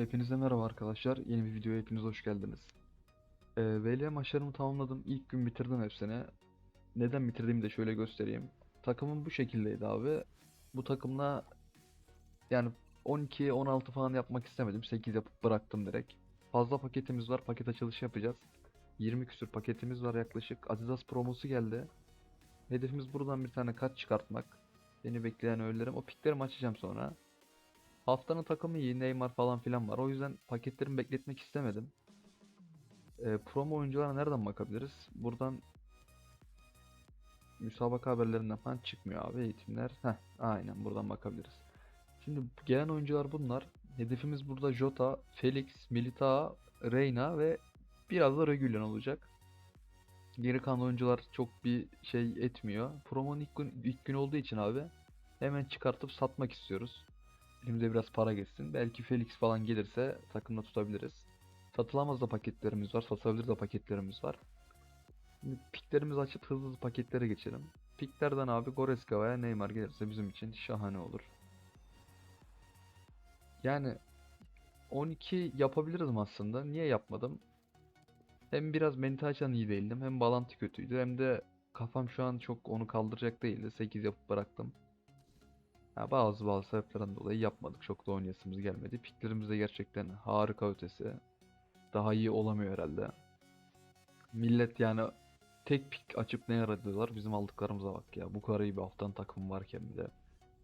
Hepinize merhaba arkadaşlar. Yeni bir videoya hepiniz hoş geldiniz. Ee, VL maçlarımı tamamladım. İlk gün bitirdim hepsini. Neden bitirdiğimi de şöyle göstereyim. Takımım bu şekildeydi abi. Bu takımla yani 12-16 falan yapmak istemedim. 8 yapıp bıraktım direkt. Fazla paketimiz var. Paket açılışı yapacağız. 20 küsür paketimiz var yaklaşık. Adidas promosu geldi. Hedefimiz buradan bir tane kart çıkartmak. Beni bekleyen öğelerim. O piklerimi açacağım sonra. Haftanın takımı iyi. Neymar falan filan var. O yüzden paketlerimi bekletmek istemedim. Ee, promo oyunculara nereden bakabiliriz? Buradan müsabaka haberlerinden falan çıkmıyor abi eğitimler. Heh, aynen buradan bakabiliriz. Şimdi gelen oyuncular bunlar. Hedefimiz burada Jota, Felix, Militao, Reyna ve biraz da Regulion olacak. Geri kalan oyuncular çok bir şey etmiyor. Promonun ilk gün, ilk gün olduğu için abi hemen çıkartıp satmak istiyoruz. Elimize biraz para geçsin. Belki Felix falan gelirse takımda tutabiliriz. Satılamaz da paketlerimiz var. Satabilir de paketlerimiz var. Şimdi piklerimizi açıp hızlı hızlı paketlere geçelim. Piklerden abi Goreska veya Neymar gelirse bizim için şahane olur. Yani 12 yapabiliriz aslında. Niye yapmadım? Hem biraz mental açıdan iyi değildim. Hem bağlantı kötüydü. Hem de kafam şu an çok onu kaldıracak değildi. 8 yapıp bıraktım. Ha, bazı bazı sebeplerden dolayı yapmadık. Çok da oynayasımız gelmedi. Piklerimiz de gerçekten harika ötesi. Daha iyi olamıyor herhalde. Millet yani tek pik açıp ne aradılar bizim aldıklarımıza bak ya. Bu kadar iyi bir haftanın takımı varken bir de.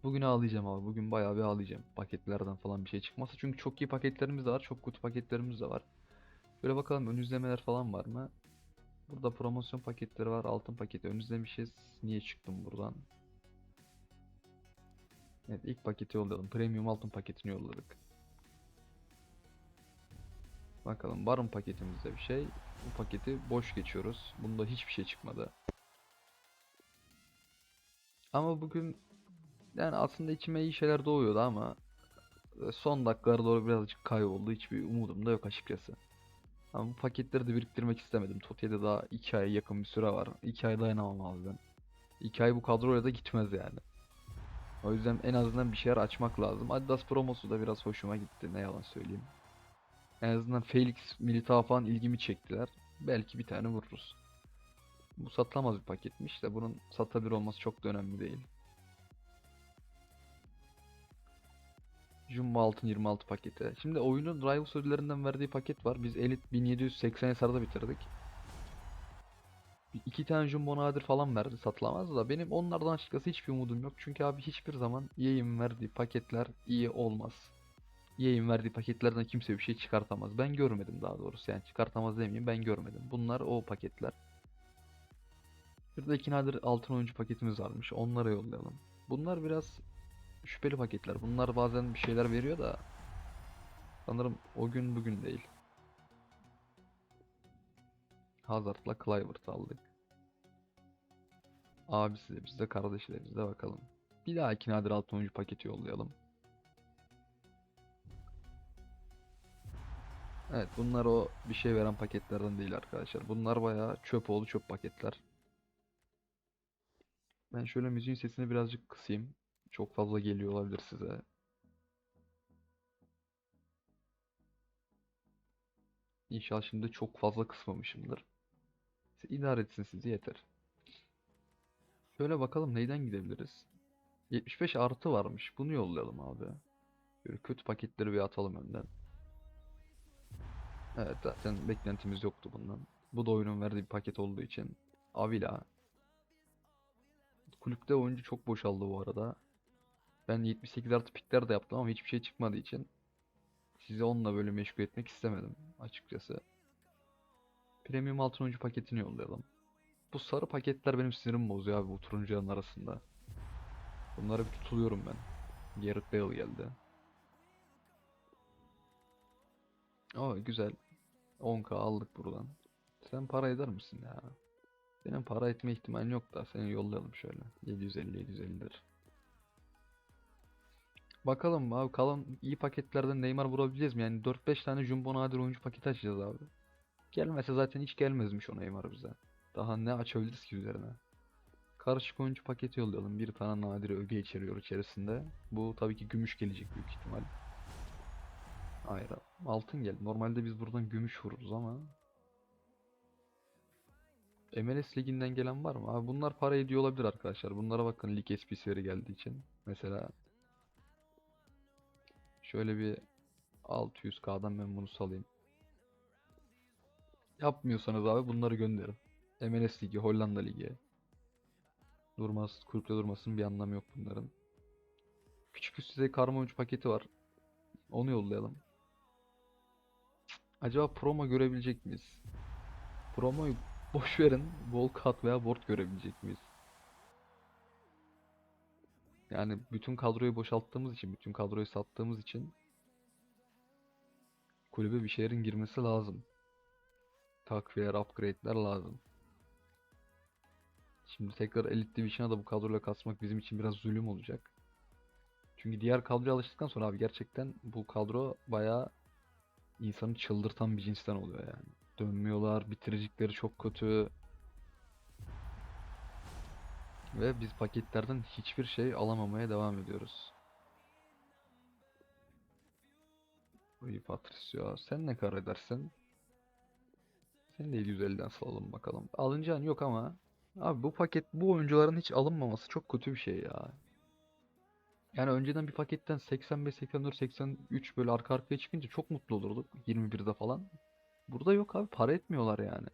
Bugün ağlayacağım abi. Bugün bayağı bir ağlayacağım. Paketlerden falan bir şey çıkmasa. Çünkü çok iyi paketlerimiz de var. Çok kötü paketlerimiz de var. Şöyle bakalım ön izlemeler falan var mı? Burada promosyon paketleri var. Altın paketi ön izlemişiz. Niye çıktım buradan? Evet ilk paketi yollayalım. Premium altın paketini yolladık. Bakalım var mı paketimizde bir şey? Bu paketi boş geçiyoruz. Bunda hiçbir şey çıkmadı. Ama bugün yani aslında içime iyi şeyler doğuyordu ama e, son dakikalara doğru birazcık kayboldu. Hiçbir umudum da yok açıkçası. Ama bu paketleri de biriktirmek istemedim. Toti'de daha 2 aya yakın bir süre var. 2 ay dayanamam abi ben. 2 ay bu kadroyla da gitmez yani. O yüzden en azından bir şeyler açmak lazım. Adidas promosu da biraz hoşuma gitti. Ne yalan söyleyeyim. En azından Felix, Militao falan ilgimi çektiler. Belki bir tane vururuz. Bu satılamaz bir paketmiş de bunun satabilir olması çok da önemli değil. Jumbo altın 26 paketi. Şimdi oyunun Rivals ödüllerinden verdiği paket var. Biz Elite 1780 hasarda bitirdik. İki tane Jumbo nadir falan verdi satılamaz da benim onlardan açıkçası hiçbir umudum yok. Çünkü abi hiçbir zaman EA'in verdiği paketler iyi olmaz. EA'in verdiği paketlerden kimse bir şey çıkartamaz. Ben görmedim daha doğrusu yani çıkartamaz demeyeyim ben görmedim. Bunlar o paketler. Şurada iki nadir altın oyuncu paketimiz varmış. Onlara yollayalım. Bunlar biraz şüpheli paketler. Bunlar bazen bir şeyler veriyor da sanırım o gün bugün değil. Hazard'la Kluivert aldık. Abisi de bizde, kardeşi de bizde bakalım. Bir daha iki nadir altın oyuncu paketi yollayalım. Evet bunlar o bir şey veren paketlerden değil arkadaşlar. Bunlar bayağı çöp oğlu çöp paketler. Ben şöyle müziğin sesini birazcık kısayım. Çok fazla geliyor olabilir size. İnşallah şimdi çok fazla kısmamışımdır. İdare etsin sizi yeter. Şöyle bakalım neyden gidebiliriz? 75 artı varmış. Bunu yollayalım abi. Böyle kötü paketleri bir atalım önden. Evet zaten beklentimiz yoktu bundan. Bu da oyunun verdiği bir paket olduğu için. Avila. Kulüpte oyuncu çok boşaldı bu arada. Ben 78 artı pikler de yaptım ama hiçbir şey çıkmadığı için sizi onunla böyle meşgul etmek istemedim açıkçası. Premium altın oyuncu paketini yollayalım. Bu sarı paketler benim sinirimi bozuyor abi bu turuncuların arasında. Bunlara bir tutuluyorum ben. Gareth Bale geldi. Aa güzel. 10k aldık buradan. Sen para eder misin ya? Benim para etme ihtimalin yok da seni yollayalım şöyle. 750 750'dir. Bakalım abi kalan iyi paketlerden Neymar vurabileceğiz mi? Yani 4-5 tane Jumbo nadir oyuncu paketi açacağız abi. Gelmese zaten hiç gelmezmiş o Neymar bize. Daha ne açabiliriz ki üzerine? Karışık oyuncu paketi yollayalım. Bir tane nadir öge içeriyor içerisinde. Bu tabii ki gümüş gelecek büyük ihtimal. Hayır. Altın geldi. Normalde biz buradan gümüş vururuz ama. MLS liginden gelen var mı? Abi bunlar para ediyor olabilir arkadaşlar. Bunlara bakın lig SPC'leri geldiği için. Mesela şöyle bir 600k'dan ben bunu salayım. Yapmıyorsanız abi bunları gönderin. MLS ligi, Hollanda ligi. Durmaz, kulüpte durmasının bir anlamı yok bunların. Küçük üst düzey karma oyuncu paketi var. Onu yollayalım. Acaba promo görebilecek miyiz? Promoyu boş verin. Bol kat veya board görebilecek miyiz? Yani bütün kadroyu boşalttığımız için, bütün kadroyu sattığımız için kulübe bir şeylerin girmesi lazım. Takviyeler, upgrade'ler lazım. Şimdi tekrar Elite Division'a da bu kadroyla kasmak bizim için biraz zulüm olacak. Çünkü diğer kadroya alıştıktan sonra abi gerçekten bu kadro bayağı insanı çıldırtan bir cinsten oluyor yani. Dönmüyorlar, bitiricikleri çok kötü. Ve biz paketlerden hiçbir şey alamamaya devam ediyoruz. Uy Patricio, sen ne karar edersin? Seni de 750'den salalım bakalım. Alınacağın yok ama abi bu paket bu oyuncuların hiç alınmaması çok kötü bir şey ya. Yani önceden bir paketten 85, 84, 83 böyle arka arkaya çıkınca çok mutlu olurduk 21'de falan. Burada yok abi para etmiyorlar yani.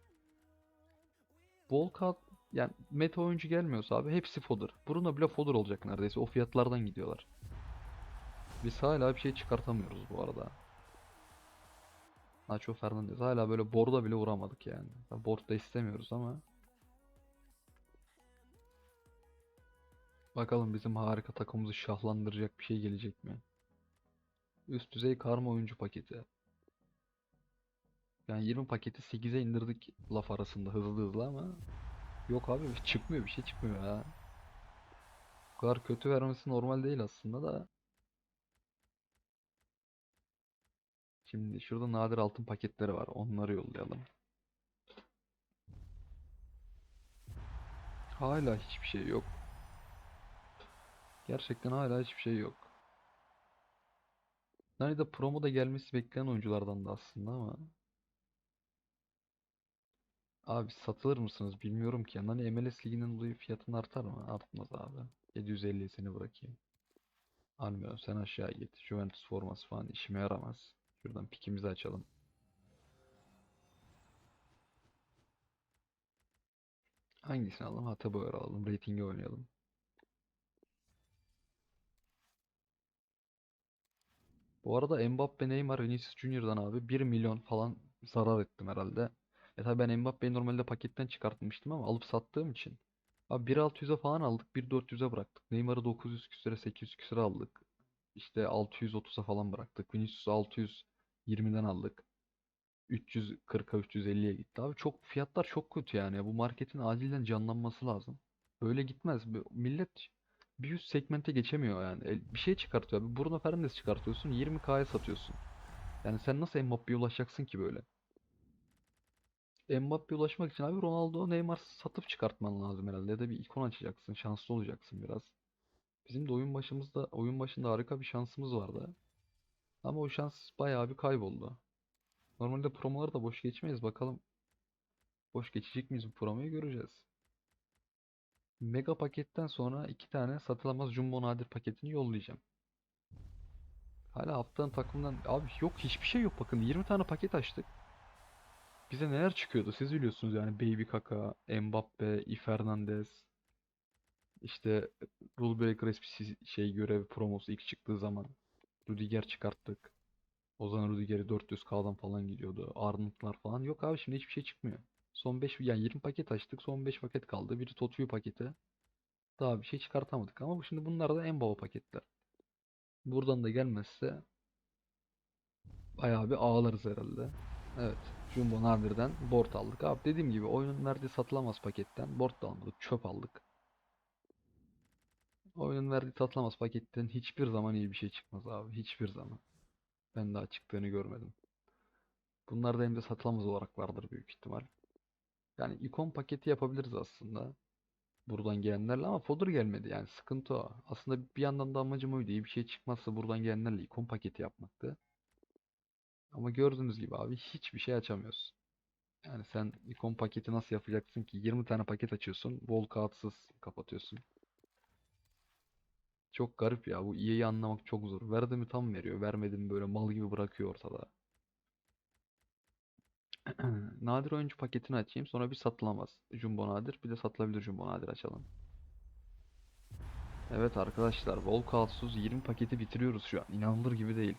Volkat yani meta oyuncu gelmiyorsa abi hepsi fodder. Bruno bile fodder olacak neredeyse. O fiyatlardan gidiyorlar. Biz hala bir şey çıkartamıyoruz bu arada. Nacho Fernandez hala böyle borda bile vuramadık yani. Board da istemiyoruz ama. Bakalım bizim harika takımımızı şahlandıracak bir şey gelecek mi? Üst düzey karma oyuncu paketi. Yani 20 paketi 8'e indirdik laf arasında hızlı hızlı ama yok abi çıkmıyor bir şey çıkmıyor ya. Bu kadar kötü vermesi normal değil aslında da. Şimdi şurada nadir altın paketleri var. Onları yollayalım. Hala hiçbir şey yok. Gerçekten hala hiçbir şey yok. Nani'de promo da gelmesi beklenen oyunculardan da aslında ama. Abi satılır mısınız bilmiyorum ki. Nani MLS liginden dolayı fiyatın artar mı? Artmaz abi. 750'ye seni bırakayım. Almıyorum sen aşağı git. Juventus forması falan işime yaramaz. Şuradan pikimizi açalım. Hangisini alalım? Hateboyer alalım. Ratingi oynayalım. Bu arada Mbappe, Neymar, Vinicius Junior'dan abi 1 milyon falan zarar ettim herhalde. E tabi ben Mbappe'yi normalde paketten çıkartmıştım ama alıp sattığım için. Abi 1.600'e falan aldık, 1.400'e bıraktık. Neymar'ı 900 küsüre, 800 küsüre aldık. İşte 630'a falan bıraktık. Vinicius'u 620'den aldık. 340'a 350'ye gitti. Abi çok fiyatlar çok kötü yani. Bu marketin acilen canlanması lazım. Böyle gitmez. Millet bir üst segmente geçemiyor yani. El- Bir şey çıkartıyor abi. Bruno Fernandes çıkartıyorsun 20K'ya satıyorsun. Yani sen nasıl Mbappe'ye ulaşacaksın ki böyle? Mbappe'ye ulaşmak için abi Ronaldo, Neymar satıp çıkartman lazım herhalde. Ya da bir ikon açacaksın. Şanslı olacaksın biraz. Bizim de oyun başımızda, oyun başında harika bir şansımız vardı. Ama o şans bayağı bir kayboldu. Normalde promoları da boş geçmeyiz. Bakalım boş geçecek miyiz bu promoyu göreceğiz. Mega paketten sonra iki tane satılamaz Jumbo Nadir paketini yollayacağım. Hala haftanın takımından abi yok hiçbir şey yok bakın 20 tane paket açtık. Bize neler çıkıyordu siz biliyorsunuz yani Baby Kaka, Mbappe, I Fernandez, işte Rule Breaker SPC şey görev promosu ilk çıktığı zaman Rudiger çıkarttık. O zaman Rudiger'i 400k'dan falan gidiyordu. Arnold'lar falan yok abi şimdi hiçbir şey çıkmıyor. Son 5 yani 20 paket açtık. Son 5 paket kaldı. Biri Totuyu paketi. Daha bir şey çıkartamadık ama şimdi bunlar da en baba paketler. Buradan da gelmezse bayağı bir ağlarız herhalde. Evet. Jumbo Nadir'den board aldık. Abi dediğim gibi oyunun verdiği satılamaz paketten board da almadık. Çöp aldık. Oyunun verdiği satılamaz paketten hiçbir zaman iyi bir şey çıkmaz abi. Hiçbir zaman. Ben daha çıktığını görmedim. Bunlar da hem de satılamaz olarak vardır büyük ihtimal. Yani ikon paketi yapabiliriz aslında. Buradan gelenlerle ama fodder gelmedi yani sıkıntı o. Aslında bir yandan da amacım oydu. İyi bir şey çıkmazsa buradan gelenlerle ikon paketi yapmaktı. Ama gördüğünüz gibi abi hiçbir şey açamıyoruz. Yani sen ikon paketi nasıl yapacaksın ki? 20 tane paket açıyorsun. Bol kağıtsız kapatıyorsun. Çok garip ya. Bu EA'yi anlamak çok zor. Verdi mi tam veriyor. Vermedi mi böyle mal gibi bırakıyor ortada. Nadir oyuncu paketini açayım. Sonra bir satılamaz. Jumbo nadir. Bir de satılabilir Jumbo nadir açalım. Evet arkadaşlar. Bol kağıtsız 20 paketi bitiriyoruz şu an. İnanılır gibi değil.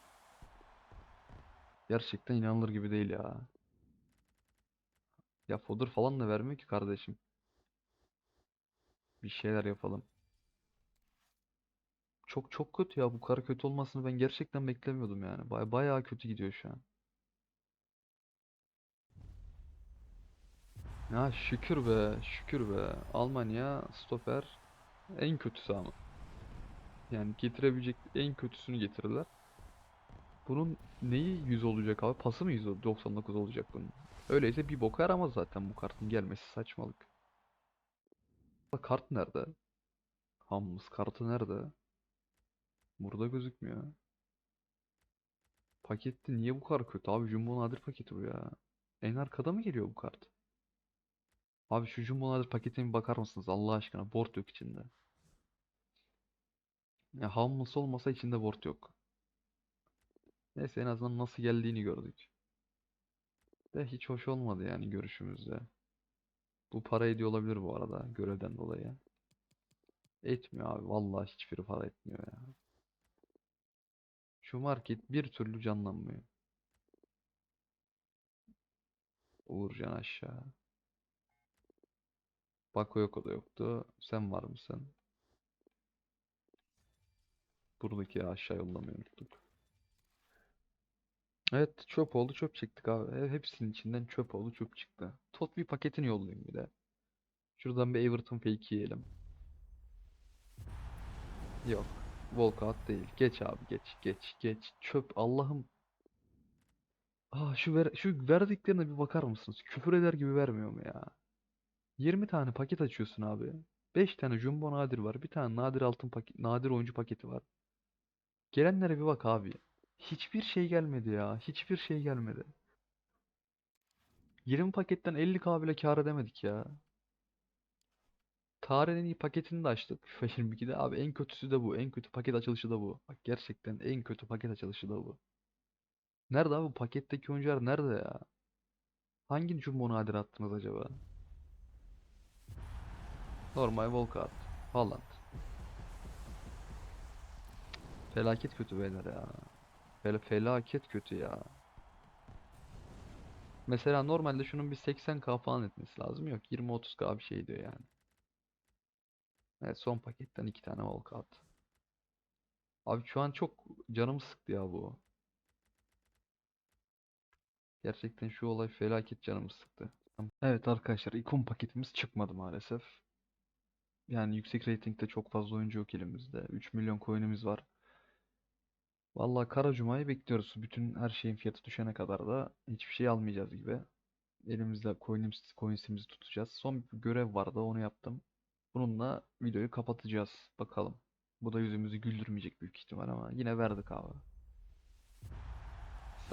Gerçekten inanılır gibi değil ya. Ya fodder falan da vermiyor ki kardeşim. Bir şeyler yapalım. Çok çok kötü ya. Bu kadar kötü olmasını ben gerçekten beklemiyordum yani. Baya bayağı kötü gidiyor şu an. Ya şükür be, şükür be. Almanya stoper en kötüsü ama. Yani getirebilecek en kötüsünü getirdiler. Bunun neyi 100 olacak abi? Pası mı 199 olacak bunun? Öyleyse bir boka yaramaz zaten bu kartın gelmesi saçmalık. Kart nerede? Hammus kartı nerede? Burada gözükmüyor. Pakette niye bu kadar kötü? Abi Jumbo Nadir paketi bu ya. En arkada mı geliyor bu kart? Abi şu Jumbo Nadir paketine bir bakar mısınız Allah aşkına? Board yok içinde. Ya Hammus olmasa içinde board yok. Neyse en azından nasıl geldiğini gördük. De hiç hoş olmadı yani görüşümüzde. Bu para ediyor olabilir bu arada görevden dolayı. Etmiyor abi vallahi hiçbiri para etmiyor ya. Şu market bir türlü canlanmıyor. Uğurcan aşağı. Bako yok o da yoktu. Sen var mısın? Buradaki aşağı yollamayı unuttuk. Evet çöp oldu çöp çektik abi. He- Hepsinin içinden çöp oldu çöp çıktı. Tot bir paketini yollayayım bir de. Şuradan bir Everton fake yiyelim. Yok. Walkout değil. Geç abi geç geç geç. Çöp Allah'ım. Aa şu ver şu verdiklerine bir bakar mısınız? Küfür eder gibi vermiyor mu ya? 20 tane paket açıyorsun abi. 5 tane jumbo nadir var. Bir tane nadir altın paket, nadir oyuncu paketi var. Gelenlere bir bak abi. Hiçbir şey gelmedi ya. Hiçbir şey gelmedi. 20 paketten 50k bile kâr edemedik ya. Tarihin iyi paketini de açtık. FIFA 22'de. Abi en kötüsü de bu. En kötü paket açılışı da bu. Bak gerçekten en kötü paket açılışı da bu. Nerede abi bu paketteki oyuncular nerede ya? Hangi jumbo nadir attınız acaba? Normal Volkart. Haaland. Felaket kötü beyler ya. Fel felaket kötü ya. Mesela normalde şunun bir 80k falan etmesi lazım. Yok 20-30k bir şey diyor yani. Evet son paketten iki tane Volkart. Abi şu an çok canımı sıktı ya bu. Gerçekten şu olay felaket canımı sıktı. Evet arkadaşlar ikon paketimiz çıkmadı maalesef. Yani yüksek reytingde çok fazla oyuncu yok elimizde. 3 milyon coin'imiz var. Vallahi Kara Cuma'yı bekliyoruz. Bütün her şeyin fiyatı düşene kadar da hiçbir şey almayacağız gibi. Elimizde coin'imiz, coins'imizi tutacağız. Son bir görev vardı onu yaptım. Bununla videoyu kapatacağız. Bakalım. Bu da yüzümüzü güldürmeyecek büyük ihtimal ama yine verdik abi.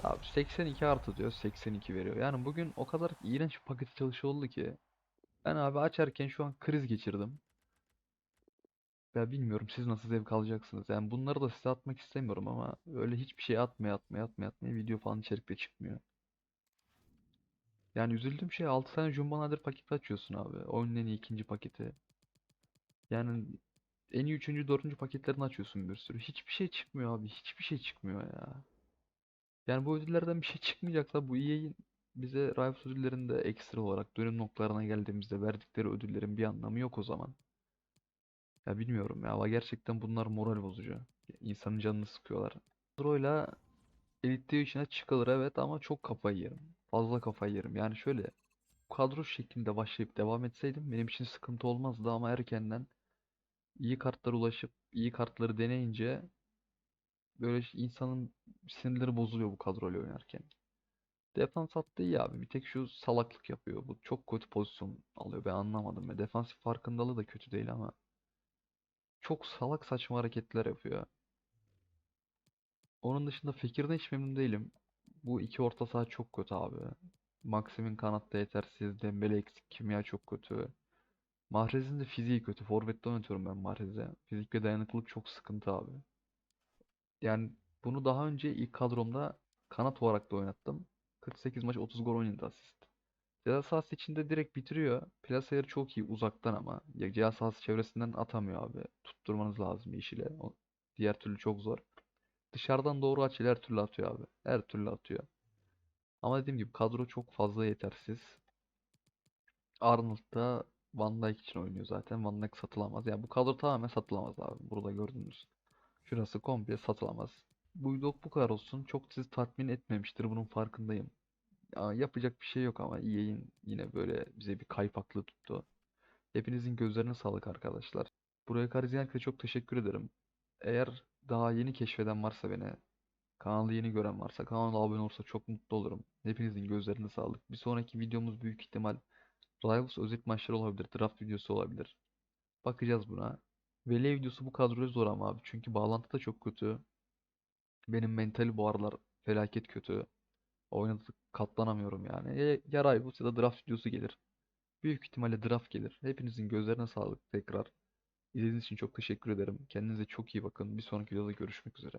Abi 82 artı diyor 82 veriyor. Yani bugün o kadar iğrenç bir paket çalışı oldu ki. Ben abi açarken şu an kriz geçirdim. Ya bilmiyorum siz nasıl zevk alacaksınız. Yani bunları da size atmak istemiyorum ama öyle hiçbir şey atmaya atmaya atmaya atmaya video falan içerikte çıkmıyor. Yani üzüldüğüm şey 6 tane Jumbo Nadir paketi açıyorsun abi. Oyunun en iyi ikinci paketi. Yani en iyi üçüncü, dördüncü paketlerini açıyorsun bir sürü. Hiçbir şey çıkmıyor abi. Hiçbir şey çıkmıyor ya. Yani bu ödüllerden bir şey çıkmayacaksa bu EA'in bize Rivals ödüllerinde ekstra olarak dönüm noktalarına geldiğimizde verdikleri ödüllerin bir anlamı yok o zaman. Ya bilmiyorum ya ama gerçekten bunlar moral bozucu. İnsanın canını sıkıyorlar. Kadroyla Elite Division'a çıkılır evet ama çok kafayı yerim. Fazla kafayı yerim. Yani şöyle kadro şeklinde başlayıp devam etseydim benim için sıkıntı olmazdı ama erkenden iyi kartlara ulaşıp iyi kartları deneyince böyle insanın sinirleri bozuluyor bu kadroyla oynarken. Defans hattı iyi abi. Bir tek şu salaklık yapıyor. Bu çok kötü pozisyon alıyor. Ben anlamadım. Ya defansif farkındalığı da kötü değil ama çok salak saçma hareketler yapıyor. Onun dışında Fekir'den hiç memnun değilim. Bu iki orta saha çok kötü abi. Maxim'in kanatta yetersiz. Dembele eksik. Kimya çok kötü. Mahrez'in de fiziği kötü. Forvet'te oynatıyorum ben Mahrez'e. Fizik ve dayanıklılık çok sıkıntı abi. Yani bunu daha önce ilk kadromda kanat olarak da oynattım. 48 maç 30 gol 17 asist. Ceza sahası içinde direkt bitiriyor. Plas ayarı çok iyi uzaktan ama. Ya ceza sahası çevresinden atamıyor abi. Tutturmanız lazım işiyle. O, diğer türlü çok zor. Dışarıdan doğru açıyla her türlü atıyor abi. Her türlü atıyor. Ama dediğim gibi kadro çok fazla yetersiz. Arnold da Van Dijk için oynuyor zaten. Van Dijk satılamaz. Yani bu kadro tamamen satılamaz abi. Burada gördüğünüz. Şurası komple satılamaz. Bu vlog bu kadar olsun. Çok sizi tatmin etmemiştir. Bunun farkındayım. Ya yapacak bir şey yok ama EA'in yine böyle bize bir kaypaklığı tuttu. Hepinizin gözlerine sağlık arkadaşlar. Buraya kadar izleyen herkese çok teşekkür ederim. Eğer daha yeni keşfeden varsa beni, kanalı yeni gören varsa kanala abone olursa çok mutlu olurum. Hepinizin gözlerine sağlık. Bir sonraki videomuz büyük ihtimal Rivals özet maçları olabilir, draft videosu olabilir. Bakacağız buna. Veli videosu bu kadroya zor ama abi. Çünkü bağlantı da çok kötü. Benim mentali bu aralar felaket kötü. Oynadık katlanamıyorum yani. Ya, ya Rivals ya da draft videosu gelir. Büyük ihtimalle draft gelir. Hepinizin gözlerine sağlık tekrar. İzlediğiniz için çok teşekkür ederim. Kendinize çok iyi bakın. Bir sonraki videoda görüşmek üzere.